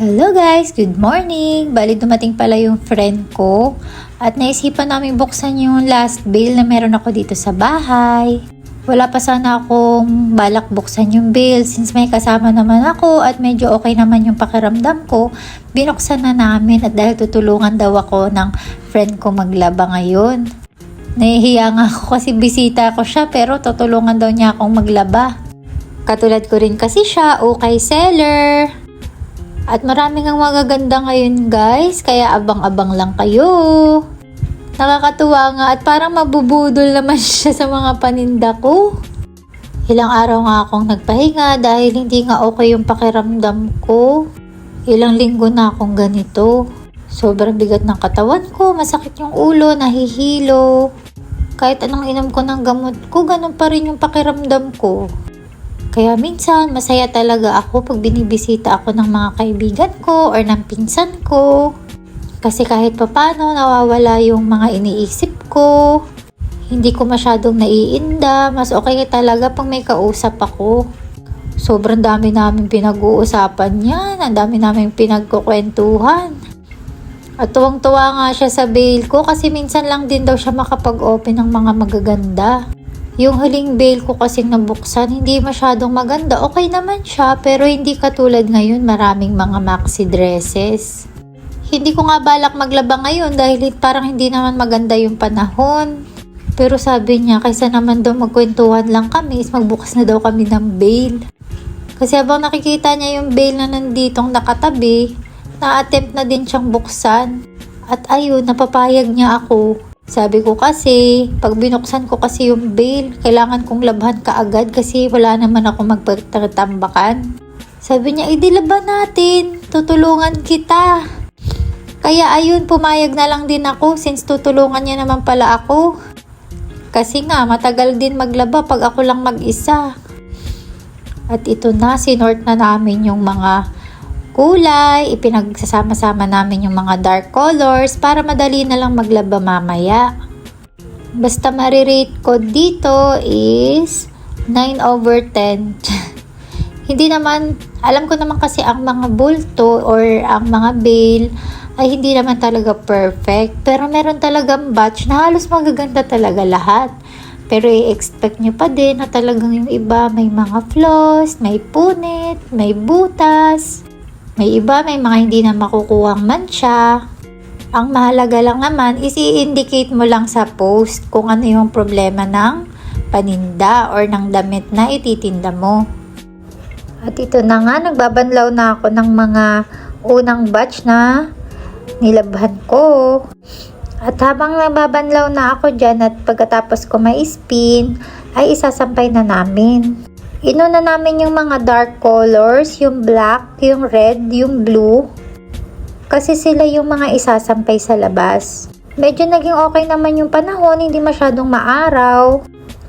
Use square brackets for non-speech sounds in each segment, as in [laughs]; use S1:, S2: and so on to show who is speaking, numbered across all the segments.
S1: Hello guys! Good morning! Bali dumating pala yung friend ko at naisipan namin buksan yung last bail na meron ako dito sa bahay. Wala pa sana akong balak buksan yung bail since may kasama naman ako at medyo okay naman yung pakiramdam ko. Binuksan na namin at dahil tutulungan daw ako ng friend ko maglaba ngayon. Nahihiya nga ako [laughs] kasi bisita ko siya pero tutulungan daw niya akong maglaba. Katulad ko rin kasi siya, okay seller. At maraming ang magaganda ngayon guys, kaya abang-abang lang kayo. Nakakatuwa nga at parang mabubudol naman [laughs] siya sa mga paninda ko. Ilang araw nga akong nagpahinga dahil hindi nga okay yung pakiramdam ko. Ilang linggo na akong ganito. Sobrang bigat ng katawan ko, masakit yung ulo, nahihilo. Kahit anong inom ko ng gamot ko, ganun pa rin yung pakiramdam ko. Kaya minsan, masaya talaga ako pag binibisita ako ng mga kaibigan ko or ng pinsan ko. Kasi kahit papano, nawawala yung mga iniisip ko. Hindi ko masyadong naiinda. Mas okay talaga pag may kausap ako. Sobrang dami namin pinag-uusapan yan. Ang dami namin pinagkukwentuhan. At tuwang-tuwa nga siya sa bail ko kasi minsan lang din daw siya makapag-open ng mga magaganda. Yung huling bail ko kasing nabuksan, hindi masyadong maganda. Okay naman siya, pero hindi katulad ngayon maraming mga maxi dresses. Hindi ko nga balak maglaba ngayon dahil parang hindi naman maganda yung panahon. Pero sabi niya, kaysa naman daw magkwentuhan lang kami, is magbukas na daw kami ng bail. Kasi habang nakikita niya yung bail na nanditong nakatabi, na-attempt na din siyang buksan. At ayun, napapayag niya ako. Sabi ko kasi, pag binuksan ko kasi yung bail, kailangan kong labhan kaagad kasi wala naman ako magpagtatambakan. Sabi niya, idilaban natin, tutulungan kita. Kaya ayun, pumayag na lang din ako since tutulungan niya naman pala ako. Kasi nga, matagal din maglaba pag ako lang mag-isa. At ito na, sinort na namin yung mga kulay, ipinagsasama-sama namin yung mga dark colors para madali na lang maglaba mamaya. Basta marirate ko dito is 9 over 10. [laughs] hindi naman, alam ko naman kasi ang mga bulto or ang mga bail ay hindi naman talaga perfect. Pero meron talagang batch na halos magaganda talaga lahat. Pero i-expect nyo pa din na talagang yung iba may mga flaws, may punit, may butas. May iba, may mga hindi na makukuhang mancha. Ang mahalaga lang naman is i-indicate mo lang sa post kung ano yung problema ng paninda or ng damit na ititinda mo. At ito na nga, nagbabanlaw na ako ng mga unang batch na nilabhan ko. At habang nababanlaw na ako dyan at pagkatapos ko may spin, ay isasampay na namin. Inuna namin yung mga dark colors, yung black, yung red, yung blue. Kasi sila yung mga isasampay sa labas. Medyo naging okay naman yung panahon, hindi masyadong maaraw.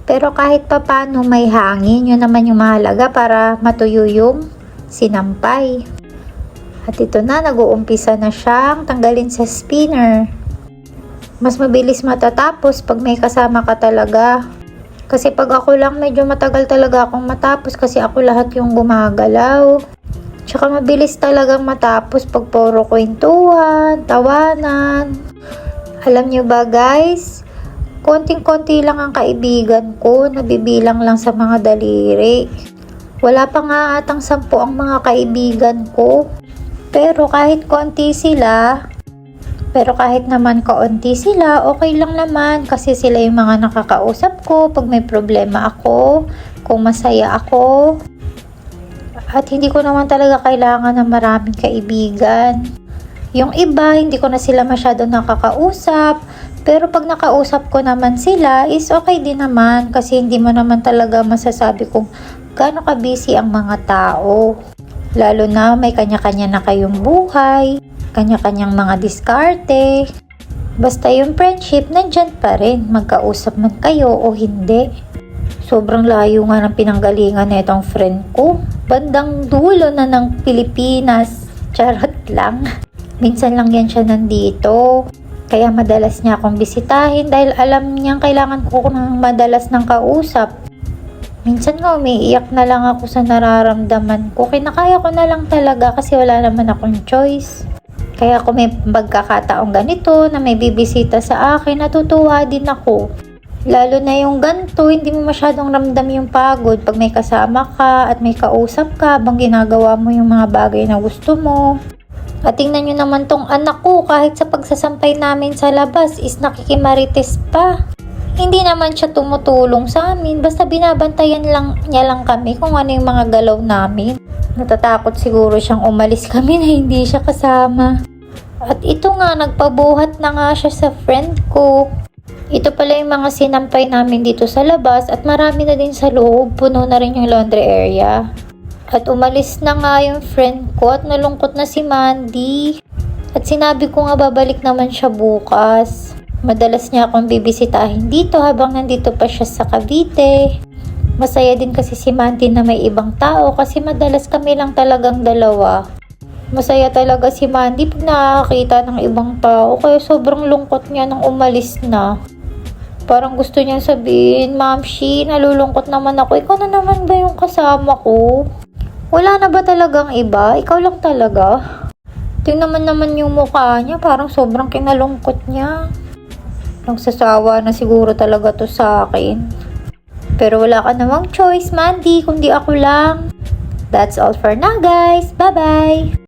S1: Pero kahit papano may hangin, yun naman yung mahalaga para matuyo yung sinampay. At ito na, nag-uumpisa na siyang tanggalin sa spinner. Mas mabilis matatapos pag may kasama ka talaga. Kasi pag ako lang, medyo matagal talaga akong matapos kasi ako lahat yung gumagalaw. Tsaka mabilis talagang matapos pag puro kwentuhan, tawanan. Alam nyo ba guys, konting-konti lang ang kaibigan ko, nabibilang lang sa mga daliri. Wala pa nga atang sampu ang mga kaibigan ko. Pero kahit konti sila, pero kahit naman kaunti sila, okay lang naman kasi sila yung mga nakakausap ko pag may problema ako, kung masaya ako. At hindi ko naman talaga kailangan ng maraming kaibigan. Yung iba, hindi ko na sila masyado nakakausap. Pero pag nakausap ko naman sila, is okay din naman kasi hindi mo naman talaga masasabi kung gaano ka busy ang mga tao. Lalo na may kanya-kanya na kayong buhay, kanya-kanyang mga diskarte. Basta yung friendship, nandyan pa rin, magkausap man kayo o hindi. Sobrang layo nga ng pinanggalingan na itong friend ko. Bandang dulo na ng Pilipinas. Charot lang. Minsan lang yan siya nandito. Kaya madalas niya akong bisitahin dahil alam niyang kailangan ko ng madalas ng kausap. Minsan nga umiiyak na lang ako sa nararamdaman ko. Kinakaya ko na lang talaga kasi wala naman akong choice. Kaya kung may pagkakataong ganito na may bibisita sa akin, natutuwa din ako. Lalo na yung ganto, hindi mo masyadong ramdam yung pagod pag may kasama ka at may kausap ka habang ginagawa mo yung mga bagay na gusto mo. At tingnan nyo naman tong anak ko kahit sa pagsasampay namin sa labas is nakikimarites pa. Hindi naman siya tumutulong sa amin basta binabantayan lang niya lang kami kung ano yung mga galaw namin. Natatakot siguro siyang umalis kami na hindi siya kasama. At ito nga, nagpabuhat na nga siya sa friend ko. Ito pala yung mga sinampay namin dito sa labas at marami na din sa loob. Puno na rin yung laundry area. At umalis na nga yung friend ko at nalungkot na si Mandy. At sinabi ko nga babalik naman siya bukas. Madalas niya akong bibisitahin dito habang nandito pa siya sa Cavite. Masaya din kasi si Mandy na may ibang tao kasi madalas kami lang talagang dalawa. Masaya talaga si Mandy pag nakakita ng ibang tao kaya sobrang lungkot niya nung umalis na. Parang gusto niya sabihin, Ma'am Shi, nalulungkot naman ako. Ikaw na naman ba yung kasama ko? Wala na ba talagang iba? Ikaw lang talaga? Tingnan naman naman yung mukha niya. Parang sobrang kinalungkot niya. Nagsasawa na siguro talaga to sa akin. Pero wala ka namang choice, Mandy, kundi ako lang. That's all for now, guys. Bye-bye!